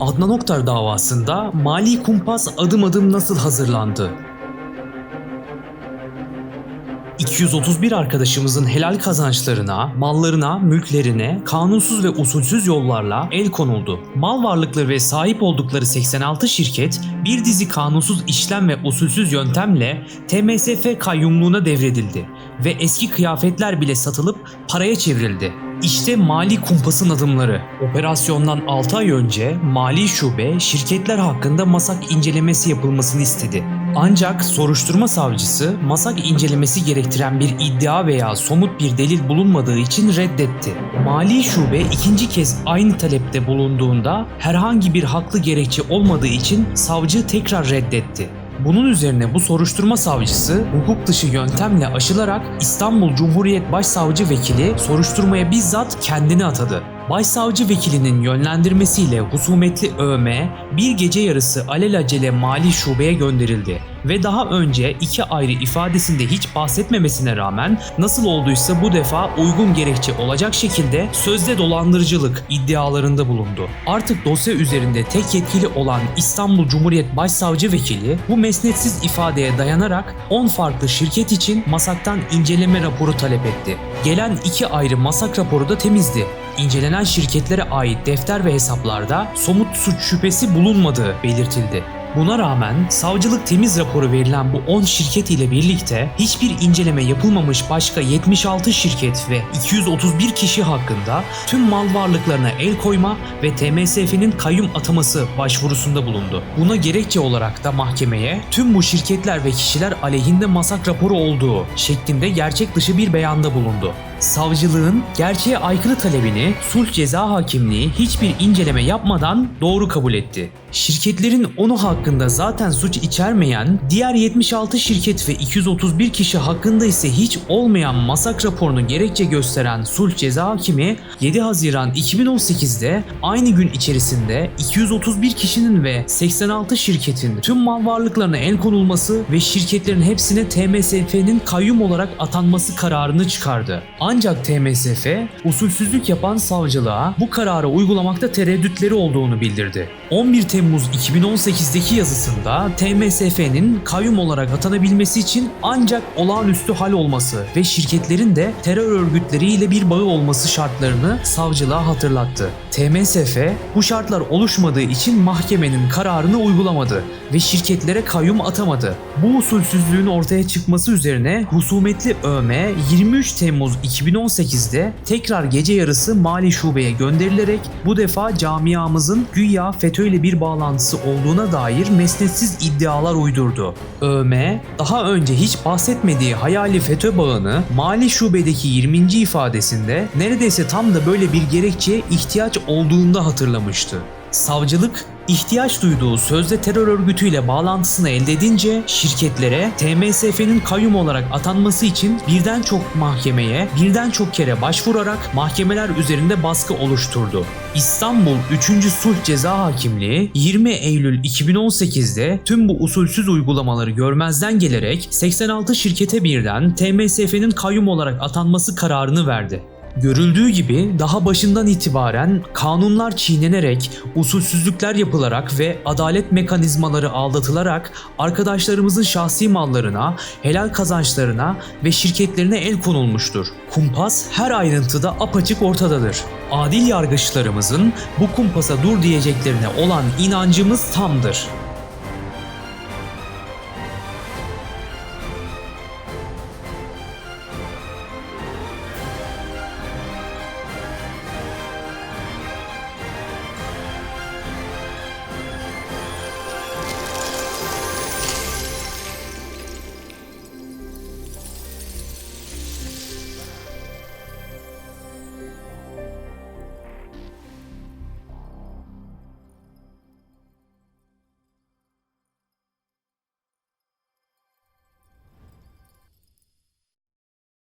Adnan Oktar davasında mali kumpas adım adım nasıl hazırlandı? 231 arkadaşımızın helal kazançlarına, mallarına, mülklerine kanunsuz ve usulsüz yollarla el konuldu. Mal varlıkları ve sahip oldukları 86 şirket bir dizi kanunsuz işlem ve usulsüz yöntemle TMSF kayyumluğuna devredildi ve eski kıyafetler bile satılıp paraya çevrildi. İşte mali kumpasın adımları. Operasyondan 6 ay önce mali şube şirketler hakkında masak incelemesi yapılmasını istedi. Ancak soruşturma savcısı masak incelemesi gerektiren bir iddia veya somut bir delil bulunmadığı için reddetti. Mali şube ikinci kez aynı talepte bulunduğunda herhangi bir haklı gerekçe olmadığı için savcı tekrar reddetti. Bunun üzerine bu soruşturma savcısı hukuk dışı yöntemle aşılarak İstanbul Cumhuriyet Başsavcı Vekili soruşturmaya bizzat kendini atadı. Başsavcı vekilinin yönlendirmesiyle husumetli övme bir gece yarısı alelacele mali şubeye gönderildi ve daha önce iki ayrı ifadesinde hiç bahsetmemesine rağmen nasıl olduysa bu defa uygun gerekçe olacak şekilde sözde dolandırıcılık iddialarında bulundu. Artık dosya üzerinde tek yetkili olan İstanbul Cumhuriyet Başsavcı Vekili bu mesnetsiz ifadeye dayanarak 10 farklı şirket için masaktan inceleme raporu talep etti. Gelen iki ayrı masak raporu da temizdi. İncelenen şirketlere ait defter ve hesaplarda somut suç şüphesi bulunmadığı belirtildi. Buna rağmen savcılık temiz raporu verilen bu 10 şirket ile birlikte hiçbir inceleme yapılmamış başka 76 şirket ve 231 kişi hakkında tüm mal varlıklarına el koyma ve TMSF'nin kayyum ataması başvurusunda bulundu. Buna gerekçe olarak da mahkemeye tüm bu şirketler ve kişiler aleyhinde masak raporu olduğu şeklinde gerçek dışı bir beyanda bulundu. Savcılığın gerçeğe aykırı talebini sulh ceza hakimliği hiçbir inceleme yapmadan doğru kabul etti. Şirketlerin onu hakkında zaten suç içermeyen diğer 76 şirket ve 231 kişi hakkında ise hiç olmayan masak raporunu gerekçe gösteren sulh ceza hakimi 7 Haziran 2018'de aynı gün içerisinde 231 kişinin ve 86 şirketin tüm mal varlıklarına el konulması ve şirketlerin hepsine TMSF'nin kayyum olarak atanması kararını çıkardı. Ancak TMSF usulsüzlük yapan savcılığa bu kararı uygulamakta tereddütleri olduğunu bildirdi. 11 Temmuz 2018'deki yazısında TMSF'nin kayyum olarak atanabilmesi için ancak olağanüstü hal olması ve şirketlerin de terör örgütleriyle bir bağı olması şartlarını savcılığa hatırlattı. TMSF bu şartlar oluşmadığı için mahkemenin kararını uygulamadı ve şirketlere kayyum atamadı. Bu usulsüzlüğün ortaya çıkması üzerine husumetli övme 23 Temmuz 2018'de tekrar gece yarısı mali şubeye gönderilerek bu defa camiamızın güya FETÖ ile bir bağlantısı olduğuna dair mesnetsiz iddialar uydurdu. ÖM daha önce hiç bahsetmediği hayali FETÖ bağını mali şubedeki 20. ifadesinde neredeyse tam da böyle bir gerekçeye ihtiyaç olduğunda hatırlamıştı. Savcılık ihtiyaç duyduğu sözde terör örgütüyle bağlantısını elde edince şirketlere TMSF'nin kayyum olarak atanması için birden çok mahkemeye birden çok kere başvurarak mahkemeler üzerinde baskı oluşturdu. İstanbul 3. Sulh Ceza Hakimliği 20 Eylül 2018'de tüm bu usulsüz uygulamaları görmezden gelerek 86 şirkete birden TMSF'nin kayyum olarak atanması kararını verdi. Görüldüğü gibi daha başından itibaren kanunlar çiğnenerek, usulsüzlükler yapılarak ve adalet mekanizmaları aldatılarak arkadaşlarımızın şahsi mallarına, helal kazançlarına ve şirketlerine el konulmuştur. Kumpas her ayrıntıda apaçık ortadadır. Adil yargıçlarımızın bu kumpasa dur diyeceklerine olan inancımız tamdır.